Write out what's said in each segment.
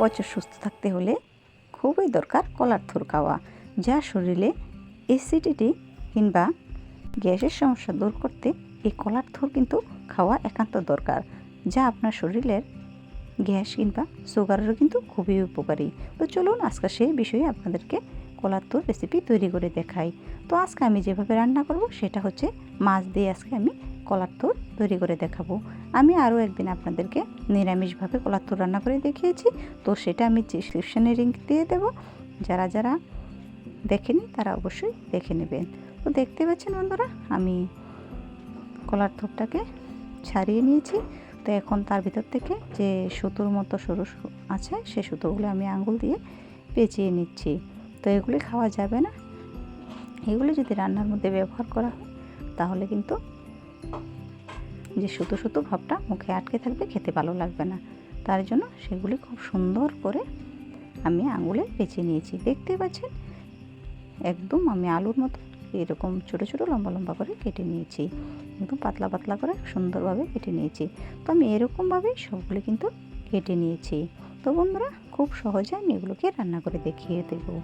বছর সুস্থ থাকতে হলে খুবই দরকার কলার থুর খাওয়া, যা শরীরে অ্যাসিডিটি কিংবা গ্যাসের সমস্যা দূর করতে এই কলার থুর কিন্তু খাওয়া একান্ত দরকার, যা আপনার শরীরের গ্যাস কিংবা সুগারেরও কিন্তু খুবই উপকারী। তো চলুন আজকে সেই বিষয়ে আপনাদেরকে কলার তোর রেসিপি তৈরি করে দেখাই। তো আজকে আমি যেভাবে রান্না করব সেটা হচ্ছে মাছ দিয়ে আজকে আমি কলার তোর তৈরি করে দেখাবো। আমি আরও একদিন আপনাদেরকে নিরামিষভাবে কলার তোর রান্না করে দেখিয়েছি। তো সেটা আমি ডিসক্রিপশানে লিঙ্ক দিয়ে দেব। যারা যারা দেখেনি তারা অবশ্যই দেখে নেবেন। তো দেখতে পাচ্ছেন বন্ধুরা, আমি কলার থোপটাকে ছাড়িয়ে নিয়েছি। তো এখন তার ভিতর থেকে যে সুতোর মতো সরু আছে, সে সুতোগুলো আমি আঙুল দিয়ে পেঁচিয়ে নিচ্ছি। তো এগুলি খাওয়া যাবে না। এগুলি যদি রান্নার মধ্যে ব্যবহার করা হয়, তাহলে কিন্তু যে সুতো সুতো ভাবটা মুখে আটকে থাকবে, খেতে ভালো লাগবে না। তার জন্য সেগুলি খুব সুন্দর করে আমি আঙুলে পেঁচিয়ে নিয়েছি। দেখতে পাচ্ছেন? একদম আমি আলুর মতো এরকম ছোটো ছোটো লম্বা লম্বা করে কেটে নিয়েছি। একদম পাতলা পাতলা করে সুন্দরভাবে কেটে নিয়েছি। তো আমি এরকমভাবেই সবগুলি কিন্তু কেটে নিয়েছি। তো বন্ধুরা, খুব সহজে আমি এগুলোকে রান্না করে দেখিয়ে দেবো।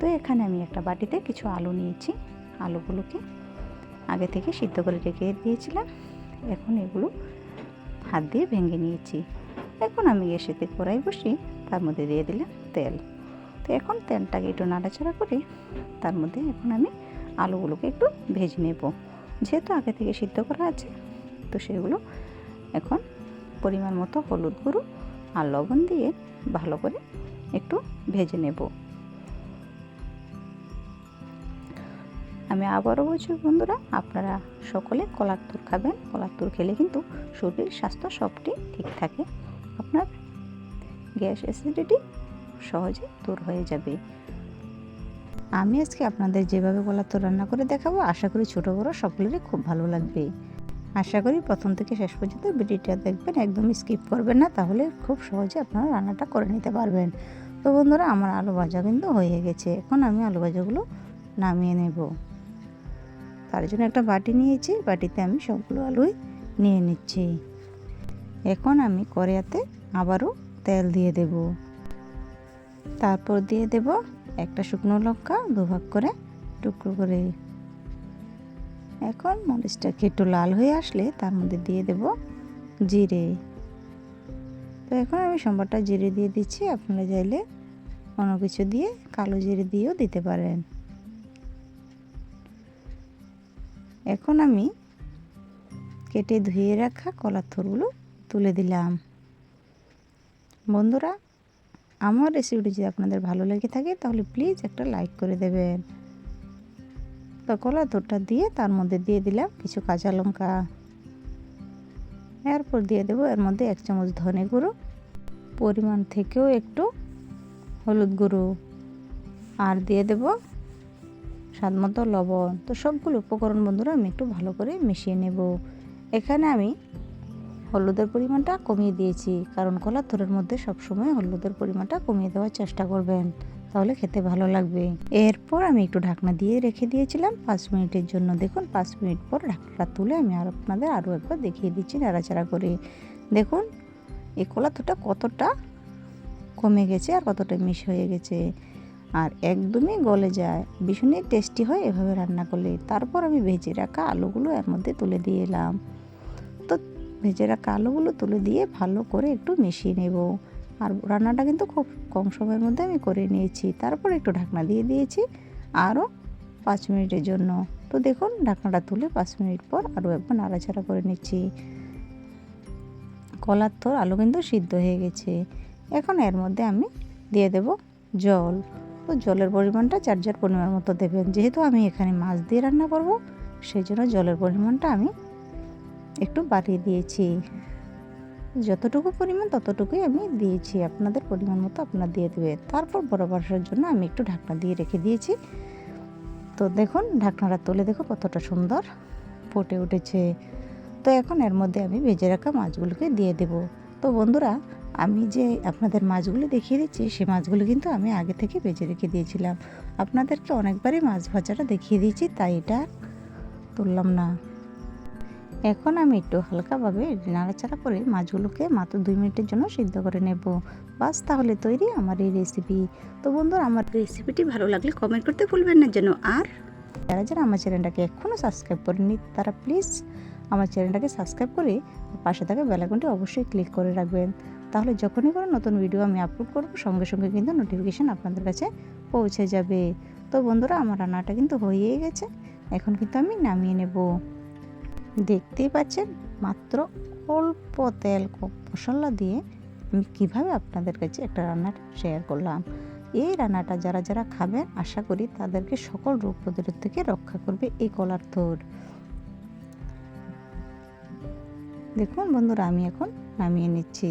তো এখানে আমি একটা বাটিতে কিছু আলু নিয়েছি। আলুগুলোকে আগে থেকে সিদ্ধ করে রেখে দিয়েছিলাম। এখন এগুলো হাত দিয়ে ভেঙে নিয়েছি। এখন আমি এসেতে কড়াই বসিয়ে তার মধ্যে দিয়ে দিলাম তেল। তো এখন তেলটাকে একটু নাড়াচাড়া করে তার মধ্যে এখন আমি আলুগুলোকে একটু ভেজে নেব। যেহেতু আগে থেকে সিদ্ধ করা আছে, তো সেগুলো এখন পরিমাণ মতো হলুদ গুঁড়ো আর লবণ দিয়ে ভালো করে একটু ভেজে নেব। আমি আবারও বলছি, বন্ধুরা, আপনারা সকলে কলার তুর খাবেন। কলার তুর খেলে কিন্তু শরীর, স্বাস্থ্য সবটি ঠিক থাকে। আপনার গ্যাস অ্যাসিডিটি সহজে দূর হয়ে যাবে। আমি আজকে আপনাদের যেভাবে কলার তুর রান্না করে দেখাবো, আশা করি ছোটো বড়ো সকলেরই খুব ভালো লাগবে। আশা করি প্রথম থেকে শেষ পর্যন্ত ভিডিওটা দেখবেন, একদম স্কিপ করবেন না, তাহলে খুব সহজে আপনারা রান্নাটা করে নিতে পারবেন। তো বন্ধুরা, আমার আলু ভাজা কিন্তু হয়ে গেছে। এখন আমি আলু ভাজাগুলো নামিয়ে নেব। তার জন্য একটা বাটি নিয়েছি। বাটিতে আমি সবগুলো আলুই নিয়ে নিচ্ছি। এখন আমি কড়াইতে আবারও তেল দিয়ে দেব। তারপর দিয়ে দেব একটা শুকনো লঙ্কা দুভাগ করে টুকরো করে। এখন মরিচটাকে একটু লাল হয়ে আসলে তার মধ্যে দিয়ে দেব জিরে। তো এখন আমি সোমবারটা জিরে দিয়ে দিচ্ছি। আপনারা চাইলে অন্য কিছু দিয়ে কালো জিরে দিয়েও দিতে পারেন। এখন আমি কেটে ধুয়ে রাখা কলার থরগুলো তুলে দিলাম। বন্ধুরা, আমার রেসিপিটি যদি আপনাদের ভালো লেগে থাকে, তাহলে প্লিজ একটা লাইক করে দেবেন। তো কলার থরটা দিয়ে তার মধ্যে দিয়ে দিলাম কিছু কাঁচা লঙ্কা। এরপর দিয়ে দেবো এর মধ্যে এক চামচ ধনে গুঁড়ো, পরিমাণ থেকেও একটু হলুদ গুঁড়ো। আর দিয়ে দেব স্বাদ মতো লবণ। তো সবগুলো উপকরণ বন্ধুরা আমি একটু ভালো করে মিশিয়ে নেব। এখানে আমি হলুদের পরিমাণটা কমিয়ে দিয়েছি, কারণ কলার থরের মধ্যে সবসময় হলুদের পরিমাণটা কমিয়ে দেওয়ার চেষ্টা করবেন, তাহলে খেতে ভালো লাগবে। এরপর আমি একটু ঢাকনা দিয়ে রেখে দিয়েছিলাম পাঁচ মিনিটের জন্য। দেখুন, পাঁচ মিনিট পর ঢাকনাটা তুলে আমি আর আপনাদের আরও একবার দেখিয়ে দিচ্ছি নাড়াচাড়া করে। দেখুন, এই কলা থোটা কতটা কমে গেছে আর কতটা মিশ হয়ে গেছে। আর একদমই গলে যায়। ভীষণই টেস্টি হয় এভাবে রান্না করলে। তারপর আমি ভেজে রাখা আলুগুলো এর মধ্যে তুলে দিয়ে এলাম। তো ভেজে রাখা আলুগুলো তুলে দিয়ে ভালো করে একটু মিশিয়ে নেব। আর রান্নাটা কিন্তু খুব কম সময়ের মধ্যে আমি করে নিয়েছি। তারপর একটু ঢাকনা দিয়ে দিয়েছি আরও পাঁচ মিনিটের জন্য। তো দেখুন, ঢাকনাটা তুলে পাঁচ মিনিট পর আরও একবার নাড়াচাড়া করে নিচ্ছি। কলার থর আলু কিন্তু সিদ্ধ হয়ে গেছে। এখন এর মধ্যে আমি দিয়ে দেব জল। তো জলের পরিমাণটা যার যার পরিমাণ মতো দেবেন। যেহেতু আমি এখানে মাছ দিয়ে রান্না করব, সেই জন্য জলের পরিমাণটা আমি একটু বাড়িয়ে দিয়েছি। যতটুকু পরিমাণ ততটুকুই আমি দিয়েছি। আপনাদের পরিমাণ মতো আপনারা দিয়ে দেবেন। তারপর বড় বাসার জন্য আমি একটু ঢাকনা দিয়ে রেখে দিয়েছি। তো দেখুন, ঢাকনাটা তুলে দেখো কতটা সুন্দর ফুটে উঠেছে। তো এখন এর মধ্যে আমি ভেজে রাখা মাছগুলোকে দিয়ে দেব। তো বন্ধুরা আমি যে আপনাদের মাছগুলো দেখিয়ে দিচ্ছি সেই মাছগুলো কিন্তু আমি আগে থেকে ভেজে রেখে দিয়েছিলাম। আপনাদেরকে অনেকবারই মাছ ভাজাটা দেখিয়ে দিয়েছি, তাই এটা তুললাম না। এখন আমি একটু হালকাভাবে নাড়াচাড়া করে মাছগুলোকে মাত্র দুই মিনিটের জন্য সিদ্ধ করে নেব। বাস তাহলে তৈরি আমার এই রেসিপি তো বন্ধুরা, আমার রেসিপিটি ভালো লাগলে কমেন্ট করতে ভুলবেন না যেন। আর যারা যারা আমার চ্যানেলটাকে এখনও সাবস্ক্রাইব করেনি তারা প্লিজ আমার চ্যানেলটাকে সাবস্ক্রাইব করে পাশে থাকা বেলাকনটি অবশ্যই ক্লিক করে রাখবেন। তাহলে যখনই কোনো নতুন ভিডিও আমি আপলোড করব, সঙ্গে সঙ্গে কিন্তু নোটিফিকেশান আপনাদের কাছে পৌঁছে যাবে। তো বন্ধুরা, আমার রান্নাটা কিন্তু হয়েই গেছে। এখন কিন্তু আমি নামিয়ে নেব। দেখতেই পাচ্ছেন, মাত্র অল্প তেল মশলা দিয়ে আমি কীভাবে আপনাদের কাছে একটা রান্নাটা শেয়ার করলাম। এই রান্নাটা যারা যারা খাবেন, আশা করি তাদেরকে সকল রোগ প্রতিরোধ থেকে রক্ষা করবে এই কলার থোর দেখুন বন্ধুরা, আমি এখন নামিয়ে নিচ্ছি।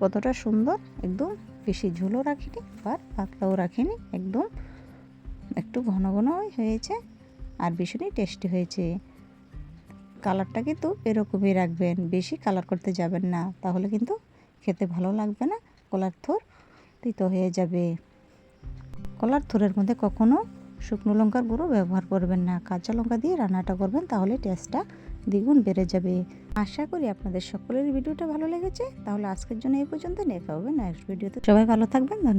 কতটা সুন্দর, একদম বেশি ঝোলও রাখিনি আর পাতলাও রাখিনি, একদম একটু ঘন ঘন হয়েছে আর ভীষণই টেস্টি হয়েছে। কালারটা কিন্তু এরকমই রাখবেন, বেশি কালার করতে যাবেন না, তাহলে কিন্তু খেতে ভালো লাগবে না, কলার থোর তিতো হয়ে যাবে। কলার থোরের মধ্যে কখনো শুকনো লঙ্কার গুঁড়ো ব্যবহার করবেন না, কাঁচা লঙ্কা দিয়ে রান্নাটা করবেন, তাহলে টেস্টটা দ্বিগুণ বেড়ে যাবে। আশা করি আপনাদের সকলের ভিডিওটা ভালো লেগেছে। তাহলে আজকের জন্য এই পর্যন্ত। দেখা হবে নেক্সট ভিডিওতে সবাই ভালো থাকবেন। ধন্যবাদ।